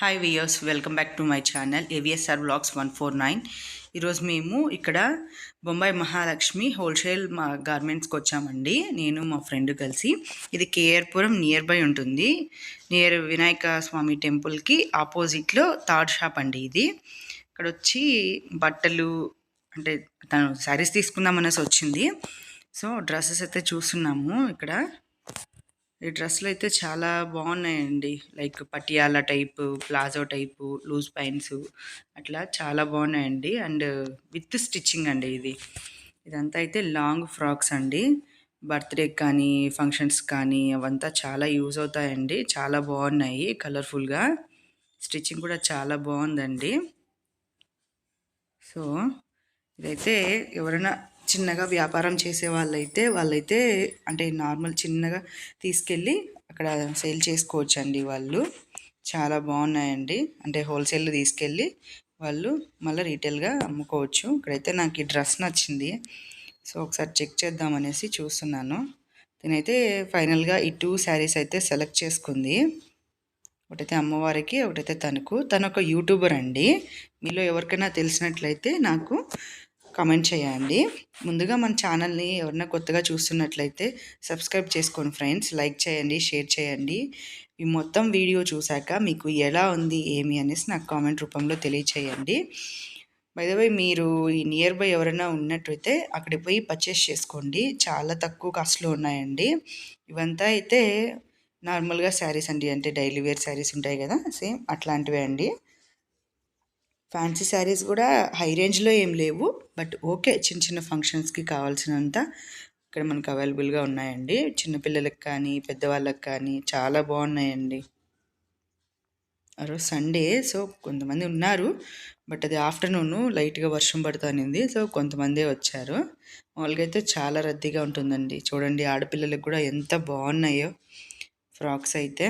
Hi viewers welcome back to my channel AVSR blogs one four nine ఈరోజు మేము ఇక్కడ Bombay Mahalakshmi wholesale మా గార్మెంట్స్కి వచ్చామండి. నేను మా ఫ్రెండ్ కలిసి. ఇది కేఆర్పురం నియర్ బై ఉంటుంది. నియర్ వినాయక స్వామి టెంపుల్కి ఆపోజిట్లో థర్డ్ షాప్ అండి ఇది. ఇక్కడ వచ్చి బట్టలు అంటే తను శారీస్ తీసుకుందామనేసి వచ్చింది. సో డ్రెస్సెస్ అయితే చూస్తున్నాము ఇక్కడ. ఈ డ్రెస్సులు అయితే చాలా బాగున్నాయండి. Like Patiala type palazzo type loose pants అట్లా చాలా బాగున్నాయండి. అండ్ విత్ స్టిచ్చింగ్ అండి ఇది. ఇదంతా అయితే లాంగ్ ఫ్రాక్స్ అండి. బర్త్డేకి కానీ ఫంక్షన్స్ కానీ అవంతా చాలా యూజ్ అవుతాయండి. చాలా బాగున్నాయి కలర్ఫుల్గా. స్టిచ్చింగ్ కూడా చాలా బాగుందండి. సో ఇదైతే ఎవరైనా చిన్నగా వ్యాపారం చేసే వాళ్ళైతే వాళ్ళైతే అంటే నార్మల్ చిన్నగా తీసుకెళ్ళి అక్కడ సేల్ చేసుకోవచ్చు అండి వాళ్ళు. చాలా బాగున్నాయండి. అంటే హోల్సేల్ తీసుకెళ్ళి వాళ్ళు మళ్ళీ రీటైల్గా అమ్ముకోవచ్చు. ఇక్కడైతే నాకు ఈ డ్రెస్ నచ్చింది. సో ఒకసారి చెక్ చేద్దామనేసి చూస్తున్నాను. నేనైతే ఫైనల్గా ఈ టూ శారీస్ అయితే సెలెక్ట్ చేసుకుంది. ఒకటైతే అమ్మవారికి ఒకటైతే తనకు. తను ఒక యూట్యూబర్ అండి. మీలో ఎవరికైనా తెలిసినట్లయితే నాకు కామెంట్ చేయండి. ముందుగా మన ఛానల్ని ఎవరైనా కొత్తగా చూస్తున్నట్లయితే సబ్స్క్రైబ్ చేసుకోండి ఫ్రెండ్స్. లైక్ చేయండి షేర్ చేయండి. ఈ మొత్తం వీడియో చూశాక మీకు ఎలా ఉంది ఏమి అనేసి నాకు కామెంట్ రూపంలో తెలియచేయండి. బైదవై మీరు ఈ నియర్ బై ఎవరైనా ఉన్నట్టయితే అక్కడికి పోయి పర్చేస్ చేసుకోండి. చాలా తక్కువ కాస్ట్లో ఉన్నాయండి. ఇవంతా అయితే నార్మల్గా శారీస్ అండి. అంటే డైలీ వేర్ శారీస్ ఉంటాయి కదా సేమ్ అట్లాంటివే అండి. ఫ్యాన్సీ శారీస్ కూడా హై రేంజ్లో ఏం లేవు బట్ ఓకే చిన్న చిన్న ఫంక్షన్స్కి కావాల్సినంత ఇక్కడ మనకు అవైలబుల్గా ఉన్నాయండి. చిన్నపిల్లలకు కానీ పెద్దవాళ్ళకి కానీ చాలా బాగున్నాయండి. ఆ రోజు సండే సో కొంతమంది ఉన్నారు బట్ అది ఆఫ్టర్నూన్ లైట్గా వర్షం పడుతుంది సో కొంతమందే వచ్చారు. మామూలుగా అయితే చాలా రద్దీగా ఉంటుందండి. చూడండి ఆడపిల్లలకు కూడా ఎంత బాగున్నాయో ఫ్రాక్స్ అయితే.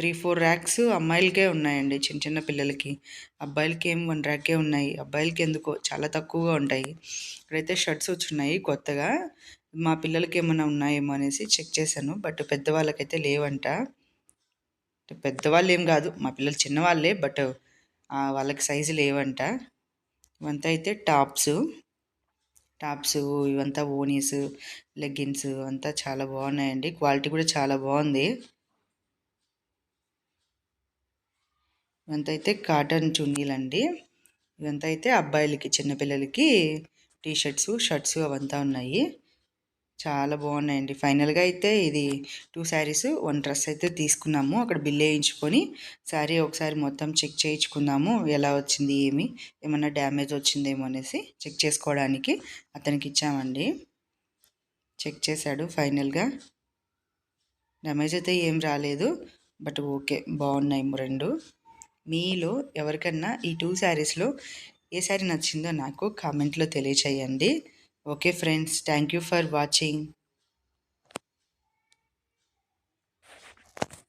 త్రీ ఫోర్ ర్యాక్స్ అమ్మాయిలకే ఉన్నాయండి చిన్న చిన్న పిల్లలకి. అబ్బాయిలకి ఏం వన్ ర్యాకే ఉన్నాయి. అబ్బాయిలకి ఎందుకో చాలా తక్కువగా ఉంటాయి. ఇక్కడైతే షర్ట్స్ వచ్చున్నాయి కొత్తగా. మా పిల్లలకి ఏమైనా ఉన్నాయేమో అనేసి చెక్ చేశాను బట్ పెద్దవాళ్ళకైతే లేవంట. పెద్దవాళ్ళు ఏం కాదు మా పిల్లలు చిన్నవాళ్ళే బట్ వాళ్ళకి సైజు లేవంట. ఇవంతా అయితే టాప్స్. టాప్స్ ఇవంతా ఓనీస్ లెగ్గిన్స్ అంతా చాలా బాగున్నాయండి. క్వాలిటీ కూడా చాలా బాగుంది. ఇవంతా అయితే కాటన్ చున్నీలండి. ఇవంతా అయితే అబ్బాయిలకి చిన్నపిల్లలకి టీ షర్ట్స్ షర్ట్స్ అవంతా ఉన్నాయి. చాలా బాగున్నాయండి. ఫైనల్గా అయితే ఇది టూ శారీస్ వన్ డ్రెస్ అయితే తీసుకున్నాము. అక్కడ బిల్ వేయించుకొని శారీ ఒకసారి మొత్తం చెక్ చేయించుకుందాము. ఎలా వచ్చింది ఏమి ఏమన్నా డ్యామేజ్ వచ్చిందేమో అనేసి చెక్ చేసుకోవడానికి అతనికి ఇచ్చామండి. చెక్ చేశాడు ఫైనల్గా. డ్యామేజ్ అయితే ఏం రాలేదు బట్ ఓకే బాగున్నాయి రెండు. మీలో ఎవరికన్నా ఈ టూ శారీస్లో ఏ శారీ నచ్చిందో నాకు కామెంట్లో తెలియచేయండి. Okay friends thank you for watching.